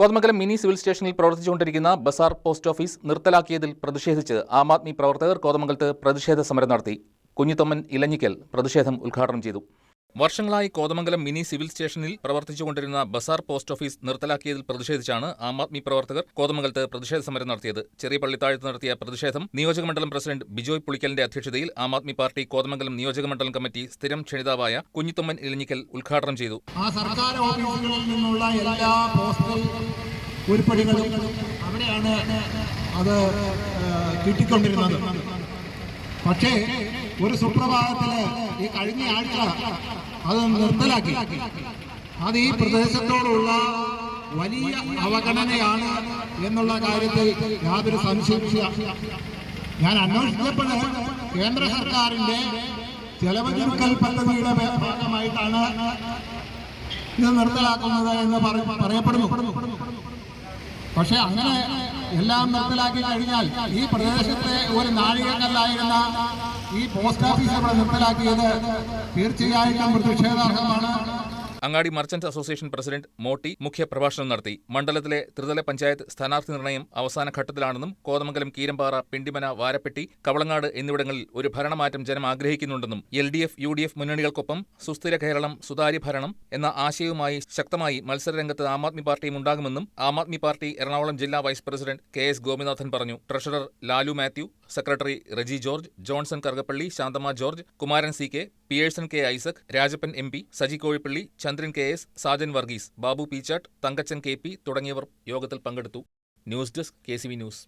Kothamangalam mini civil സ്റ്റേഷനിൽ പ്രവർത്തിച്ചുകൊണ്ടിരിക്കുന്ന Bazar post office നിർത്തലാക്കിയതിൽ പ്രതിഷേധിച്ച് ആം ആദ്മി പ്രവർത്തകർ കോതമംഗലത്ത് പ്രതിഷേധ സമരം നടത്തി. കുഞ്ഞിത്തൊമ്മൻ ഇലഞ്ഞിക്കൽ പ്രതിഷേധം ഉദ്ഘാടനം ചെയ്തു. വർഷങ്ങളായി കോതമംഗലം മിനി സിവിൽ സ്റ്റേഷനിൽ പ്രവർത്തിച്ചുകൊണ്ടിരുന്ന ബസാർ പോസ്റ്റ് ഓഫീസ് നിർത്തലാക്കിയതിൽ പ്രതിഷേധിച്ചാണ് ആം ആദ്മി പ്രവർത്തകർ കോതമംഗലത്ത് പ്രതിഷേധ സമരം നടത്തിയത്. ചെറിയ പള്ളിത്താഴത്ത് നടത്തിയ പ്രതിഷേധം നിയോജകമണ്ഡലം പ്രസിഡന്റ് ബിജോയ് പുളിക്കലിന്റെ അധ്യക്ഷതയിൽ ആം ആദ്മി പാർട്ടി കോതമംഗലം നിയോജകമണ്ഡലം കമ്മിറ്റി സ്ഥിരം ക്ഷണിതാവായ കുഞ്ഞിത്തൊമ്മൻ ഇലഞ്ഞിക്കൽ ഉദ്ഘാടനം ചെയ്തു. ആ സർക്കാർ നിന്നുള്ള എല്ലാ അത് കിട്ടിക്കൊണ്ടിരുന്നത്. പക്ഷേ ഒരു സുപ്രഭാതത്തിൽ ഈ കഴിഞ്ഞ ആഴ്ച അത് നിർത്തലാക്കി. അത് ഈ പ്രദേശത്തോടുള്ള വലിയ അവഗണനയാണ് എന്നുള്ള കാര്യത്തിൽ യാതൊരു സംശയ ഞാൻ അന്വേഷിച്ചപ്പോൾ കേന്ദ്ര സർക്കാരിന്റെ ചെലവ് ചുരുക്കൽ പദ്ധതിയുടെ ഭാഗമായിട്ടാണ് ഇത് നിർത്തലാക്കുന്നത് എന്ന് പറയപ്പെടുന്നു. പക്ഷെ അങ്ങനെ എല്ലാം നിർത്തലാക്കി കഴിഞ്ഞാൽ ഈ പ്രദേശത്തെ ഒരു നാഴികക്കല്ലായിരുന്ന ഈ പോസ്റ്റ് ഓഫീസ് ഇവിടെ നിർത്തലാക്കിയത് തീർച്ചയായിട്ടും പ്രതിഷേധാർഹമാണ് അങ്ങാടി മർച്ചന്റ് അസോസിയേഷൻ പ്രസിഡന്റ് മോട്ടി മുഖ്യപ്രഭാഷണം നടത്തി. മണ്ഡലത്തിലെ ത്രിതല പഞ്ചായത്ത് സ്ഥാനാർത്ഥി നിർണയം അവസാന ഘട്ടത്തിലാണെന്നും കോതമംഗലം കീരമ്പാറ പിണ്ടിമന വാരപ്പെട്ടി കവളങ്ങാട് എന്നിവിടങ്ങളിൽ ഒരു ഭരണമാറ്റം ജനം ആഗ്രഹിക്കുന്നുണ്ടെന്നും L D F U D F മുന്നണികൾക്കൊപ്പം സുസ്ഥിര കേരളം സുതാര്യ ഭരണം എന്ന ആശയവുമായി ശക്തമായി മത്സരരംഗത്ത് ആം ആദ്മി പാർട്ടിയും ഉണ്ടാകുമെന്നും ആം ആദ്മി പാർട്ടി എറണാകുളം ജില്ലാ vice president K S Gopinathan പറഞ്ഞു. Treasurer Lalu Mathew secretary Reji George Johnson Karukappally Santhama George Kumaran C K Pearson K Isaac Rajappan M P Saji Kozhippally Chandran K S Sajan Varghese Babu Peechattu Thankachan K P തുടങ്ങിയവർ യോഗത്തിൽ പങ്കെടുത്തു. News desk K news.